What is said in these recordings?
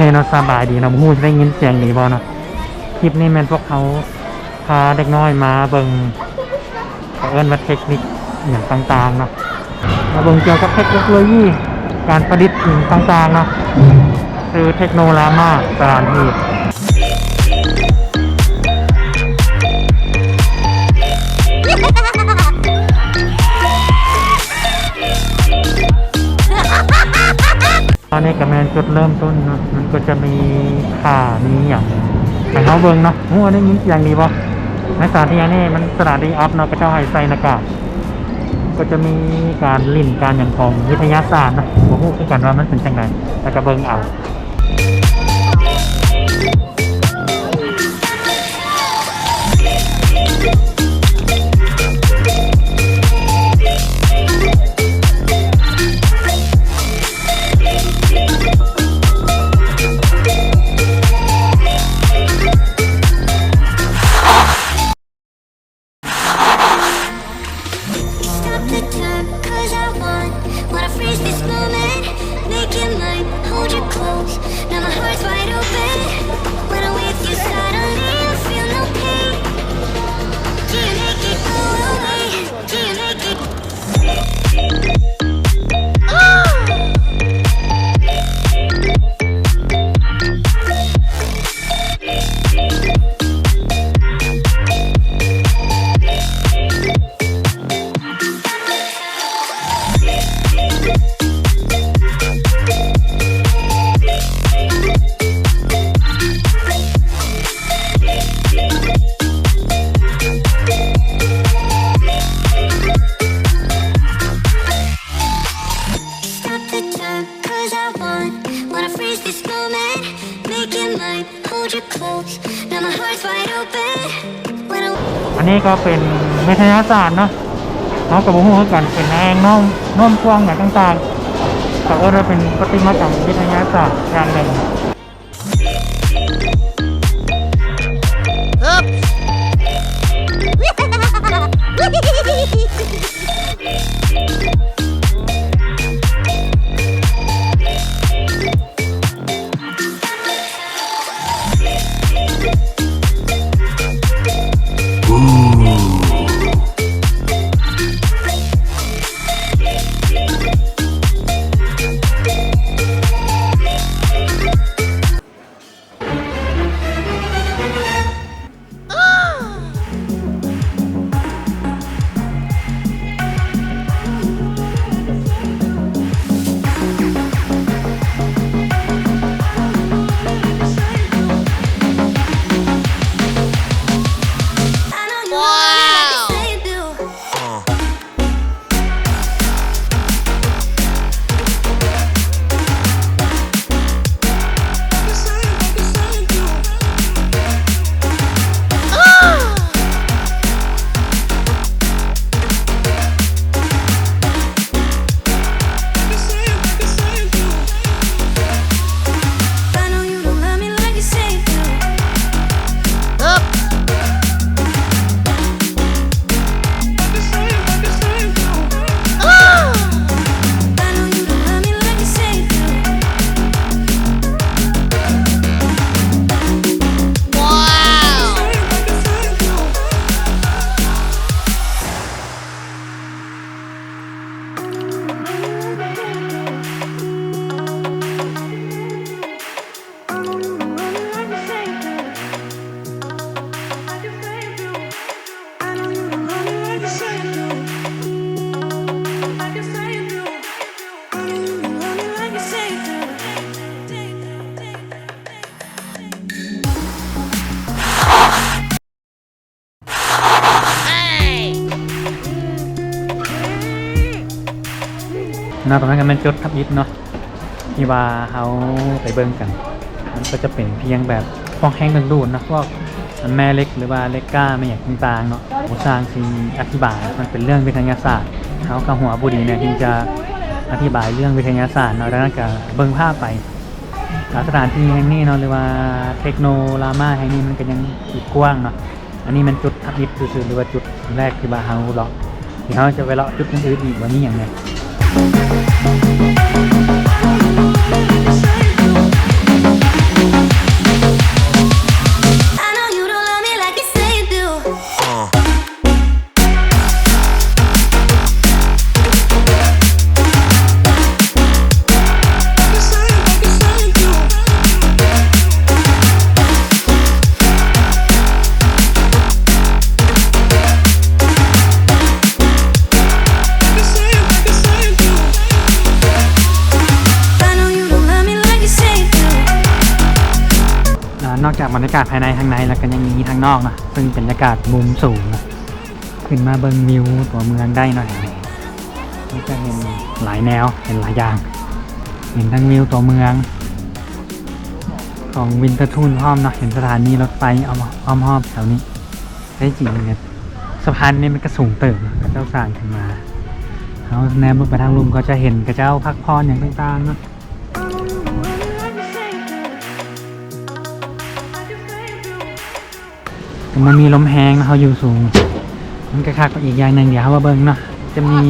เคเนาะสบายดีเนาะมูจะได้ยินเสียงนี้บ่เนาะคลิปนี้แมนพวกเขาพาเด็กน้อยมาเบิงเขาเอิ้นว่าเทคนิคอย่างต่างๆเนาะมาเบิ้งเกี่ยวกับเทคโนโลยีการประดิษฐ์สิ่งต่างๆเนาะคือเทคโนโลยีมาสถานที่ ตอนนี้กับแมนจุดเริ่มต้นเนาะมันก็จะมีข่ามีอย่างไปเขาเบิ่งเนาะหัวนี่มีอย่างดีบ่ในสถานที่นี้มันสถานที่ออฟเนาะก็เจ้าไฮไซนากากก็จะมีการลิ่นการอย่างของวิทยาศาสตร์นาะผมพูดกันว่ามันเป็นจังไงแล้วก็เบิ่งเอา นี้ก็เป็นวิทยาศาสตร์เนาะเขากับบุ้งคือกันเป็นแองน้องน้อมกว้างอย่างต่างๆแต่ว่าเป็นปฏิมากรรมวิทยาศาสตร์อย่างหนึ่ง นะตรงนั้นก็เป็นจุดทับยิดเนาะที่ว่าเขาไปเบิ่งกันมันก็จะเป็นเพียงแบบฟองแห้งดึงดูดนะพวกแม่เล็กหรือว่าเล็กก้าไม่อย่างต่างๆเนาะผู้สร้างสิ่งอธิบายมันเป็นเรื่องวิทยาศาสตร์เขากับหัวบุรีเนี่ยที่จะอธิบายเรื่องวิทยาศาสตร์เนาะแล้วก็เบิ่งภาพไปสถานที่แห่งนี้เนาะหรือว่าเทคโนโลยีแห่งนี้มันก็ยังอีกกว้างเนาะอันนี้มันจุดทับยิดซื่อหรือว่าจุดแรกที่บาเฮาเลาะที่เขาจะไปเลาะจุดอื่นอีกว่านี้อย่างเนี้ย Thank you. บรรยากาศภายในข้างในแล้วก็ยังมีทางนอกนะซึ่งเป็นบรรยากาศมุมสูงนะขึ้นมาเบิงวิวตัวเมืองได้หน่อยนี่ก็เห็นหลายแนวเห็นหลายอย่าง เห็นทั้งวิวตัวเมือง ของวินเทอร์ทูนพ้อมนะเห็นสถานีรถไฟอ้อมอ้อมรอบแถวนี้ได้จริงเนี่ยสะพานนี้มันก็สูงเติบนะกระเจ้าสร้างขึ้นมาเขาแนมไปทางลุมก็จะเห็นกระเจ้าพักผ่อนอย่างต่างๆเนาะ แต่มันมีลมแห้งนะเขาอยู่สูง มันก็คักกว่าอีกอย่างหนึ่งเดี๋ยวเขามาเบิ่งเนาะจะมี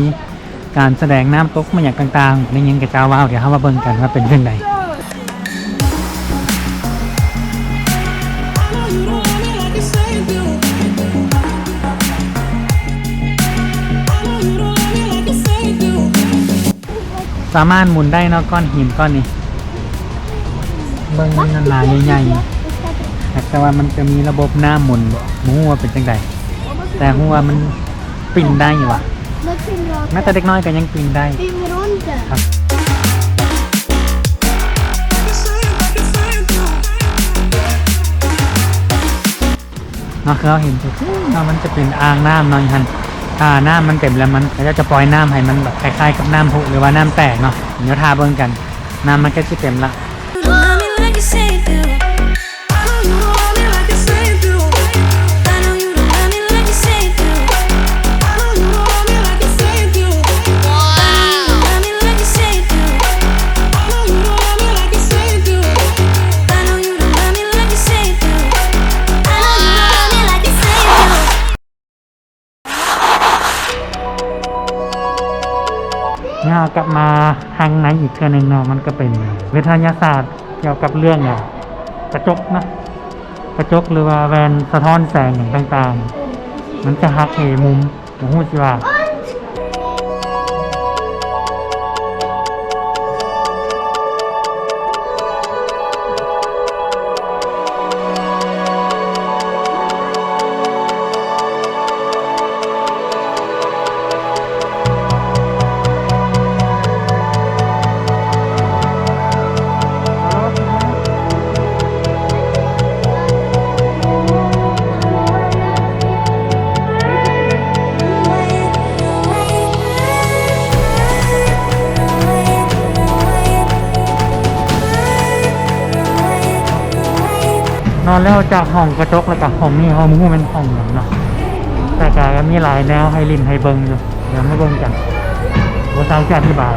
การแสดงน้ำตกมาอย่างต่างๆในยังกับเจ้าว่าวเดี๋ยวเขามาเบิ่งกันว่าเป็นเรื่องใดสามารถหมุนได้เนาะก้อนหินก้อนนี้ เบิ่งมันหนาใหญ่ๆ แต่ว่ามันจะมีระบบน้ำหมุนบ่หมูว่าเป็นจังใดแต่หัวามันปิ่นได้อยู่ว่ะ Looking rock. แม้แต่เด็กน้อยก็ยังปิ่นได้ Spin runter. เนาะคือเราเห็นจุดเนาะมันจะเป็นอ่างน้ำเนาะฮันถ้าน้ำมันเต็มแล้วมันก็จะปล่อยน้ำให้มันแบบคล้ายๆกับน้ำพุหรือว่าน้ำแตกเนาะเดี๋ยวทาเบิ่งกัน น้ำมันก็จะเต็มละ กลับมาทางไหนอีกเทือหนึ่งเนาะมันก็เป็นวิทยาศาสตร์เกี่ยวกับเรื่องเนี่ยกระจกนะกระจกหรือว่าแวนสะท้อนแสงอย่างต่างๆ มันจะหักเหมุมหูจิว่า นอนแล้วจากห้องกระจกแล้วก็ห้องนี้ห้องมุ้งเป็นห้องหนึ่งเนาะแต่ก็มีหลายแนวให้ลินให้เบิงอยู่เดี๋ยวมาเบิงกันว่าสาวจะอธิบาย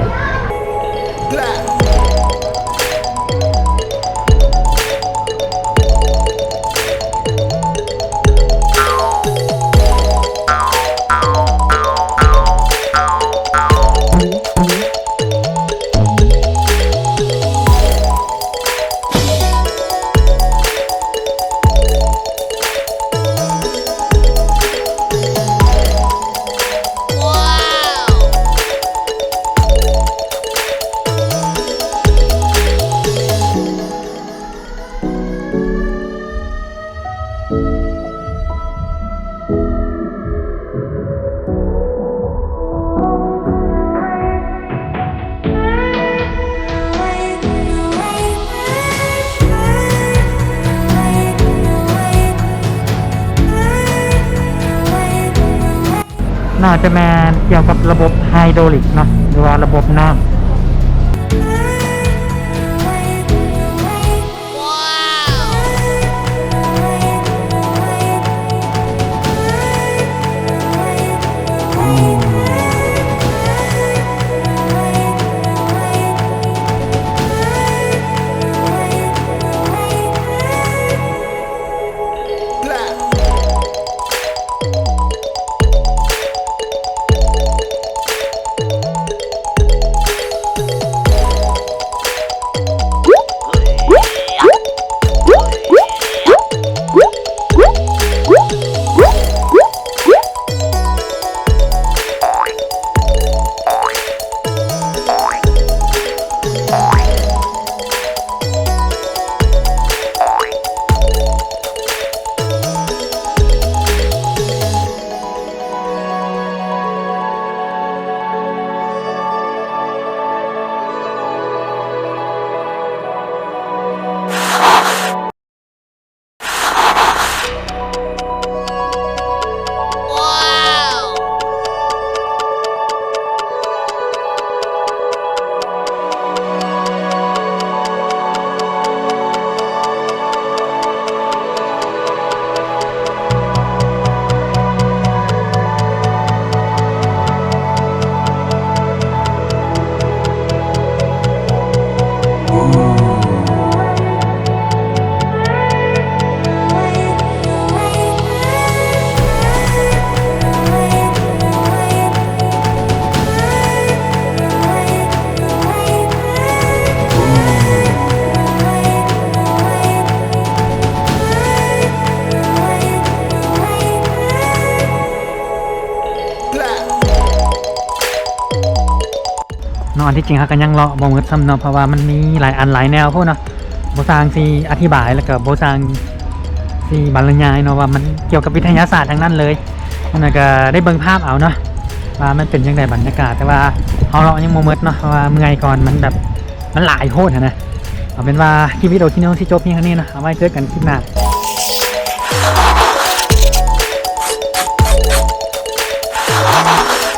น่าจะแมนเกี่ยวกับระบบไฮดรอลิกเนาะหรือว่าระบบน้ำ ที่จริงเขาก็ยังเลาะบ่หมดซ้ำเนาะเพราะว่ามันมีหลายอันหลายแนวพวกเนาะโบ่สร้างสิอธิบายแล้วก็บ่สร้างสิบรรยายเนาะว่ามันเกี่ยวกับวิทยาศาสตร์ทั้งนั้นเลยนั่นนะก็ได้เบิ่งภาพเอาเนาะว่ามันเป็นยังไงบรรยากาศแต่ว่าเฮาเลาะยังบ่หมดเนาะเพราะว่าเมื่อยก่อนมันแบบมันหลายโพดอะนะเอาเป็นว่าคลิปวิดีโอที่น้องที่จบเพียงเท่านี้นะเอาไว้เจอกันคลิปหน้า